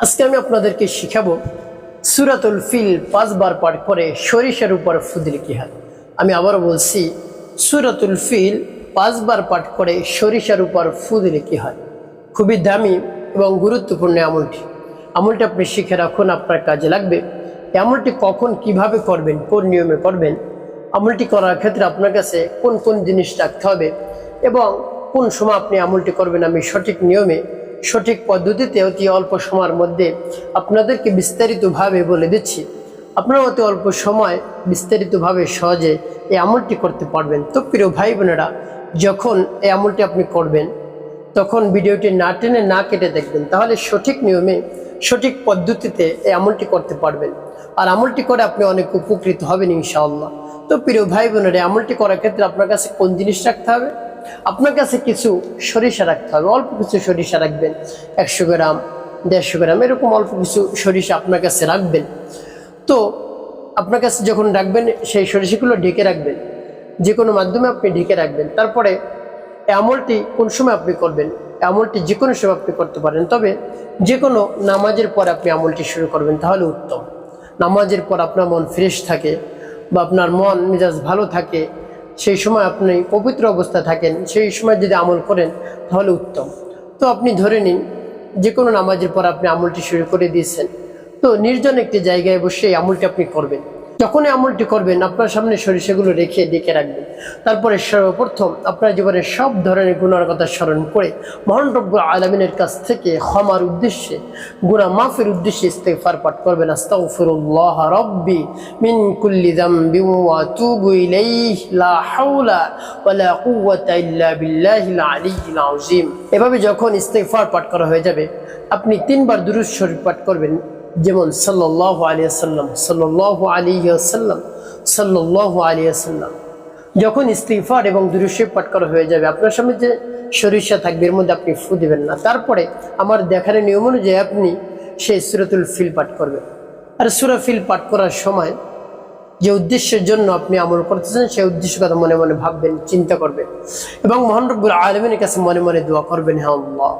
আজকে আমি আপনাদেরকে শিখাবো সুরাতুল ফিল পাঁচবার পাঠ করে সরিষার উপর ফুদিল কি হয়। আমি আবারও বলছি, সুরাতুল ফিল পাঁচবার পাঠ করে সরিষার উপর ফুদিল কি হয়। খুবই দামি এবং গুরুত্বপূর্ণ আমলটি। আমলটি আপনি শিখে রাখুন, আপনার কাজে লাগবে। আমলটি কখন কীভাবে করবেন, কোন নিয়মে করবেন, আমলটি করার ক্ষেত্রে আপনার কাছে কোন কোন জিনিস রাখতে হবে এবং কোন সময় আপনি আমলটি করবেন আমি সঠিক নিয়মে সঠিক পদ্ধতিতে অতি অল্প সময়ের মধ্যে আপনাদেরকে বিস্তারিতভাবে বলে দিচ্ছি। আপনারা অতি অল্প সময় বিস্তারিতভাবে সহজে এই আমলটি করতে পারবেন। তো প্রিয় ভাই বোনেরা, যখন এই আমলটি আপনি করবেন, তখন ভিডিওটি না টেনে না কেটে দেখবেন। তাহলে সঠিক নিয়মে, সঠিক পদ্ধতিতে এই আমলটি করতে পারবেন। আর আমলটি করে আপনি অনেক উপকৃত হবেন ইনশাআল্লাহ। তো প্রিয় ভাই বোনেরা আমলটি করার ক্ষেত্রে আপনার কাছে কোন জিনিস রাখতে হবে? আপনার কাছে কিছু সরিষা রাখতে হবে, অল্প কিছু সরিষা রাখবেন, একশো গ্রাম, দেড়শো গ্রাম, এরকম অল্প কিছু সরিষা আপনার কাছে রাখবেন। তো আপনার কাছে যখন রাখবেন, সেই সরিষাগুলো ঢেকে রাখবেন যে কোনো মাধ্যমে আপনি ঢেকে রাখবেন। তারপরে আমলটি কোন সময় আপনি করবেন? আমলটি যে কোনো সময় আপনি করতে পারেন, তবে যে কোনো নামাজের পর আপনি আমলটি শুরু করবেন, তাহলে উত্তম। নামাজের পর আপনার মন ফ্রেশ থাকে বা আপনার মন মেজাজ ভালো থাকে সেই সময় আপনি পবিত্র অবস্থা থাকেন, সেই সময় যদি আমল করেন, তাহলে উত্তম। তো আপনি ধরে নিন যে কোনো নামাজের পর আপনি আমলটি শুরু করে দিয়েছেন। তো নির্জন একটি জায়গায় বসে এই আমলটি আপনি করবেন। যখনই আমলটি করবেন, আপনার সামনে সরিষাগুলো রেখে ডেকে রাখবেন। তারপরে সর্বপ্রথম আপনার জীবনের সব ধরনের গুণার কথা স্মরণ করে মহানরব্য আলমিনের কাছ থেকে ক্ষমার উদ্দেশ্যে গুণা মাফের উদ্দেশ্যে ইস্তেফার পাঠ করবেন লা এভাবে যখন ইস্তেগফার পাঠ করা হয়ে যাবে, আপনি তিনবার দুরূদ পাঠ করবেন। যেমন সাল্লাহ আলিয়া সাল্লাম সাল্লাহ আলিয়া সাল্লাম সাল্লাহ আলিয়া সাল্লাম যখন ইস্তিফার এবং দুরুশে পাঠ করা হয়ে যাবে, আপনার সামনে যে সরিষা থাকবে, এর মধ্যে আপনি ফু দেবেন না। তারপরে আমার দেখার নিয়ম অনুযায়ী আপনি সেই সুরাতুল ফিল পাঠ করবেন। আর সুরা ফিল পাঠ করার সময় যে উদ্দেশ্যের জন্য আপনি আমল করতেছেন, সেই উদ্দেশ্য কথা মনে মনে ভাববেন, চিন্তা করবেন। এবং মহানরব্বুল আলমিনের কাছে মনে মনে দোয়া করবেন হ্যাঁ আল্লাহ,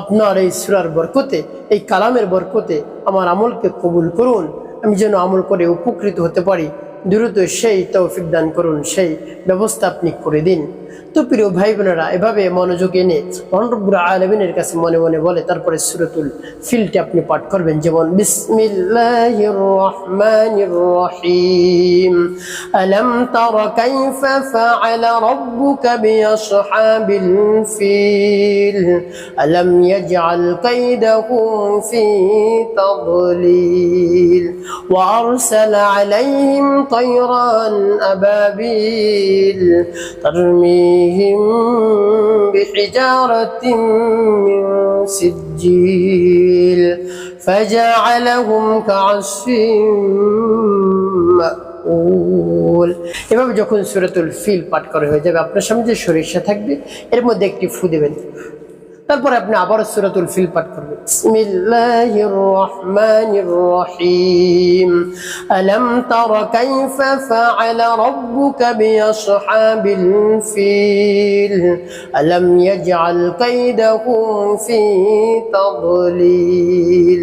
আপনার এই সুরার বরকতে, এই কালামের বরকতে আমার আমলকে কবুল করুন। আমি যেন আমল করে উপকৃত হতে পারি দ্রুত সেই তৌফিক দান করুন, সেই ব্যবস্থা আপনি করে দিন। তো প্রিয় ভাই বোনেরা এভাবে মনোযোগ এনে মহানরব্বুল আলমিনের কাছে মনে মনে বলে, তারপরে সুরতুল ফিলটি আপনি পাঠ করবেন, যেমন তাদলিল وأرسل عليهم طيرا أبابيل ترميهم بحجارة من سجيل فجعلهم كعصف মাকুল এভাবে যখন সুরাতুল ফিল পাঠ করা হয়ে যাবে আপনার সামনে যে সরিষা থাকবে এর মধ্যে একটি ফু দেবেন তারপরে আপনি আবার সুরাতুল ফিল পাঠ করবেন। বিসমিল্লাহির রহমানির রহিম আলাম তারা কাইফা ফাআলা রাব্বুকা বিআসহাবিল ফিল। আলাম ইয়াজআল কাইদাহুম ফি তাদলিল।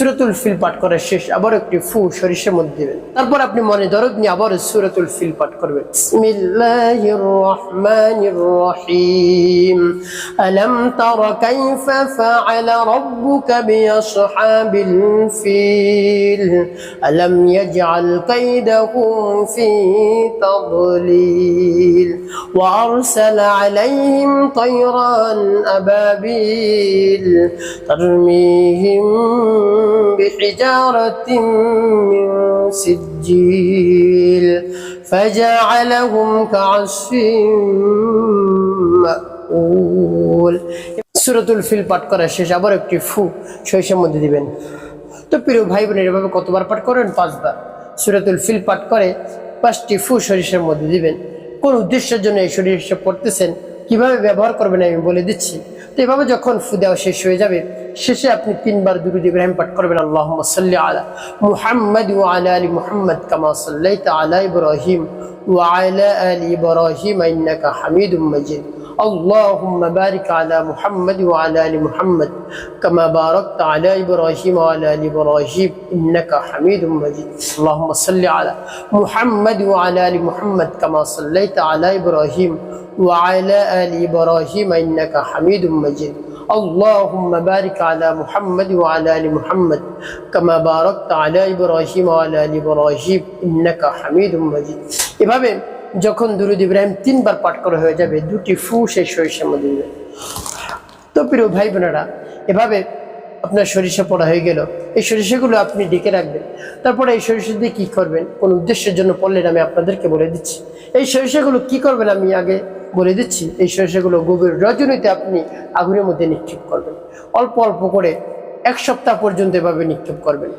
সুরতুল ফিল পাঠ করার শেষ আবার একটি ফু সরিষার মধ্যে দিবেন। তারপর আপনি মনে দরদ নিয়ে আবার সুরতুল ফিল পাঠ করবেন। আলম তারা কাইফা ফাআলা রাব্বুকা বিআসহাবিল ফিল। আলম ইয়াজআল কাইদাহুম ফি তাদলিল। وأرسل عليهم طيرا أبابيل ترميهم بحجارة من سجيل فجعلهم كعصف مأكول সুরতুল ফিল পাঠ করা শেষ আবার একটি ফু শৈশের মধ্যে দিবেন তো প্রিয় ভাই বোনের এভাবে কতবার পাঠ করেন পাঁচবার সুরাতুল ফিল পাঠ করে পাঁচটি ফু সরিষার মধ্যে দিবেন কোন উদ্দেশ্যের জন্য এই শরীর হিসেব পড়তেছেন কীভাবে ব্যবহার করবেন আমি বলে দিচ্ছি। তো এভাবে যখন ফুদেও শেষ হয়ে যাবে, শেষে আপনি তিনবার দুরুদ ইব্রাহিম পাঠ করবেন আল্লাহ সাল্লি আলা মুহাম্মদ ও আলা আলী মুহাম্মদ কামা সাল্লাইতা আলা ইব্রাহিম ও আলা আলী ইব্রাহিম ইন্নাকা হামিদুম মাজিদ। اللهم بارك على محمد وعلى ال محمد كما باركت على ابراهيم وعلى ال ابراهيم انك حميد مجيد اللهم صل على محمد وعلى ال محمد كما صليت على ابراهيم وعلى ال ابراهيم انك حميد مجيد اللهم بارك على محمد وعلى ال محمد كما باركت على ابراهيم وعلى ال ابراهيم انك حميد مجيد এভাবে যখন দুরুদ ইব্রাহিম তিনবার পাঠ করা হয়ে যাবে, দুটি ফু সেই সরিষার মধ্যে দিবে তো প্রিয় ভাই বোনেরা, এভাবে আপনার সরিষা পড়া হয়ে গেল। এই সরিষাগুলো আপনি ডেকে রাখবেন। তারপরে এই সরিষা দিয়ে কী করবেন? কোন উদ্দেশ্যের জন্য পড়লেন আমি আপনাদেরকে বলে দিচ্ছি। এই সরিষাগুলো কি করবেন আমি আগে বলে দিচ্ছি। এই সরিষাগুলো গভীর রজনীতে আপনি আগুনের মধ্যে নিক্ষেপ করবেন। অল্প অল্প করে এক সপ্তাহ পর্যন্ত এভাবে নিক্ষেপ করবেন।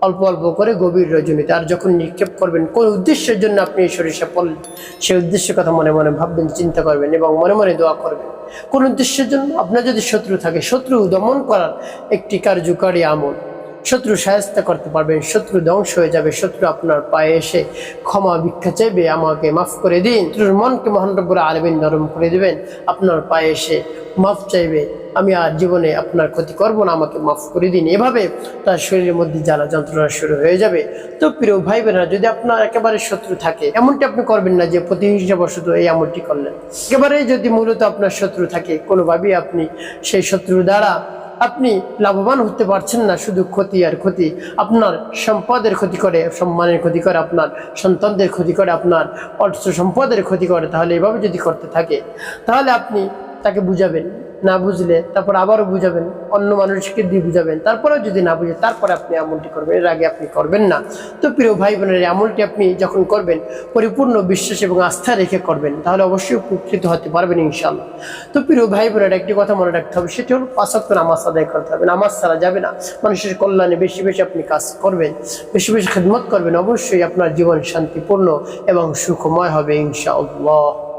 অল্প অল্প করে গভীর রজনীতে। আর যখন নিক্ষেপ করবেন, কোন উদ্দেশ্যের জন্য আপনি এই সরিষা পড়লেন সেই উদ্দেশ্যের কথা মনে মনে ভাববেন, চিন্তা করবেন এবং মনে মনে দোয়া করবেন। কোন উদ্দেশ্যের জন্য? আপনার যদি শত্রু থাকে, শত্রু দমন করার একটি কার্যকারী আমল। শত্রু সাহায্য করতে পারবেন শত্রু ধ্বংস হয়ে যাবে, শত্রু আপনার পায়ে এসে ক্ষমা ভিক্ষা চাইবে, আমাকে মাফ করে দিন। শত্রুর মনকে মহানরব্বর আলমিন নরম করে দেবেন, আপনার পায়ে এসে মাফ চাইবে। আমি আর জীবনে আপনার ক্ষতি করব না, আমাকে মাফ করে দিন। এভাবে তার শরীরের মধ্যে জ্বালা যন্ত্রণা শুরু হয়ে যাবে। তো প্রিয় ভাই বোনেরা যদি আপনার একেবারে শত্রু থাকে, এমনটি আপনি করবেন না যে প্রতিহিংসাবশত এই আমলটি করলেন। একেবারে যদি মূলত আপনার শত্রু থাকে, কোনোভাবেই আপনি সেই শত্রুর দ্বারা আপনি লাভবান হতে পারছেন না শুধু ক্ষতি আর ক্ষতি। আপনার সম্পদের ক্ষতি করে, সম্মানের ক্ষতি করে আপনার, সন্তানদের ক্ষতি করে আপনার, অর্থ সম্পদের ক্ষতি করে, তাহলে এভাবে যদি করতে থাকে, তাহলে আপনি তাকে বুঝাবেন। না বুঝলে তারপর আবারও বুঝাবেন, অন্য মানুষকে দিয়ে বুঝাবেন, তারপরেও যদি না বুঝে, তারপরে আপনি আমলটি করবেন, এর আগে আপনি করবেন না। তো প্রিয় ভাই বোনের আমলটি আপনি যখন করবেন, পরিপূর্ণ বিশ্বাস এবং আস্থা রেখে করবেন, তাহলে অবশ্যই উপকৃত হতে পারবেন ইনশাল্লাহ তো প্রিয় ভাই বোনের একটি কথা মনে রাখতে হবে, সেটি হল পাঁচক্ত নামাজ আদায় করতে হবে। নামাজ ছাড়া যাবে না। মানুষের কল্যাণে বেশি বেশি আপনি কাজ করবেন, বেশি বেশি খেদমত করবেন, অবশ্যই আপনার জীবন শান্তিপূর্ণ এবং সুখময় হবে ইনশাআল্লাহ।